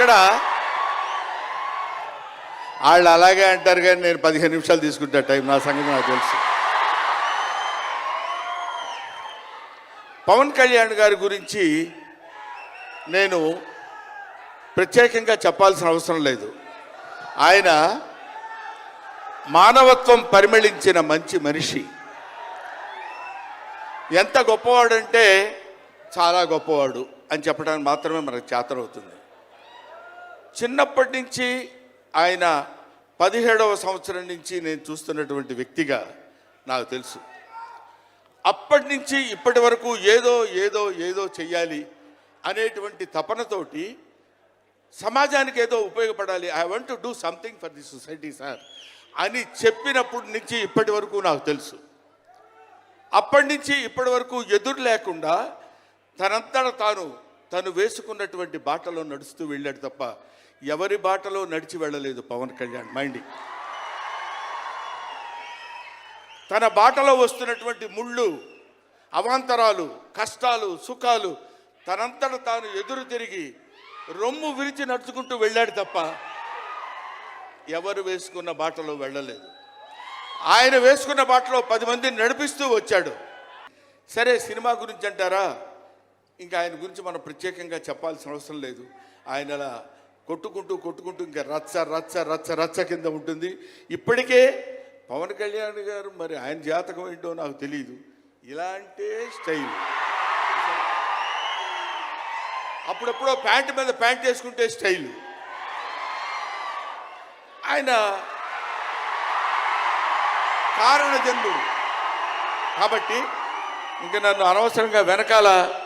ఇక్కడ వాళ్ళు అలాగే అంటారు కానీ నేను పదిహేను నిమిషాలు తీసుకుంటా టైం. నా సంగతి నాకు తెలుసు. పవన్ కళ్యాణ్ గారి గురించి నేను ప్రత్యేకంగా చెప్పాల్సిన అవసరం లేదు. ఆయన మానవత్వం పరిమళించిన మంచి మనిషి. ఎంత గొప్పవాడంటే చాలా గొప్పవాడు అని చెప్పడానికి మాత్రమే మనకు చేతనవుతుంది. చిన్నప్పటి నుంచి ఆయన పదిహేడవ సంవత్సరం నుంచి నేను చూస్తున్నటువంటి వ్యక్తిగా నాకు తెలుసు. అప్పటి నుంచి ఇప్పటి వరకు ఏదో ఏదో ఏదో చెయ్యాలి అనేటువంటి తపనతోటి సమాజానికి ఏదో ఉపయోగపడాలి. I want to do something for the society sir అని చెప్పినప్పటి నుంచి ఇప్పటి వరకు నాకు తెలుసు. అప్పటి నుంచి ఇప్పటి వరకు ఎదురు లేకుండా తనంతట తాను తను వేసుకున్నటువంటి బాటలో నడుస్తూ వెళ్ళాడు తప్ప ఎవరి బాటలో నడిచి వెళ్ళలేదు పవన్ కళ్యాణ్ మైండ్ తన బాటలో వస్తున్నటువంటి ముళ్ళు అవాంతరాలు కష్టాలు సుఖాలు తనంతట తాను ఎదురు తిరిగి రొమ్ము విరిచి నడుచుకుంటూ వెళ్ళాడు తప్ప ఎవరు వేసుకున్న బాటలో వెళ్ళలేదు. ఆయన వేసుకున్న బాటలో పది మందిని నడిపిస్తూ వచ్చాడు. సరే సినిమా గురించి అంటారా? ఇంకా ఆయన గురించి మనం ప్రత్యేకంగా చెప్పాల్సిన అవసరం లేదు. ఆయన అలా కొట్టుకుంటూ కొట్టుకుంటూ ఇంకా రచ్చ రచ్చ రచ్చ రచ్చ కింద ఉంటుంది. ఇప్పటికే పవన్ కళ్యాణ్ గారు మరి ఆయన జాతకం ఏంటో నాకు తెలియదు ఇలాంటి స్టైల్. అప్పుడప్పుడో ప్యాంట్ మీద ప్యాంట్ వేసుకుంటే స్టైల్. ఆయన కారణజన్ముడు. కాబట్టి ఇంక నన్ను అనవసరంగా వెనకాల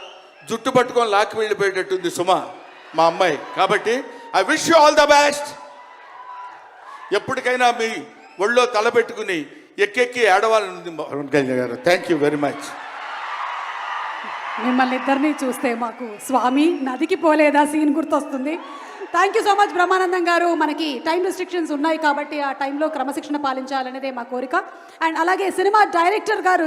జుట్టు పట్టుకొని లాక్కి వెళ్ళిపోయేటట్టుంది సుమ మా అమ్మాయి. కాబట్టి I wish you all the best ఎప్పటికైనా మీ ఒళ్ళో తలబెట్టుకుని ఎక్కెక్కి ఏడవాలని పవన్ గారు థ్యాంక్ యూ వెరీ మచ్ మిమ్మల్ని ఇద్దరిని చూస్తే మాకు స్వామి నదికి పోలేదా సీన్ గుర్తొస్తుంది. Thank you so much Brahmanandam గారు. మనకి టైం రిస్ట్రిక్షన్స్ ఉన్నాయి కాబట్టి ఆ టైంలో క్రమశిక్షణ పాలించాలనేదే మా కోరిక. అండ్ అలాగే సినిమా డైరెక్టర్ గారు